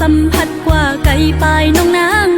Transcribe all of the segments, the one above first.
สัมผัสกว่าไก่ปลายน้องนาง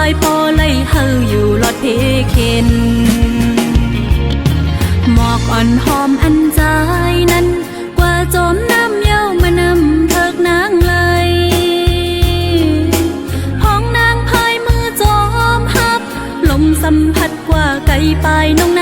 ายพอไล่เฮาอยู่หลอดเพเข็นหมอกอ่อนหอมอันใจนั้น กว่าจมน้ำเย้ามานำเพิกนางเลยห้องนางพายมือจอมฮับ ลมสัมผัสกว่าไก่ปลายน้อง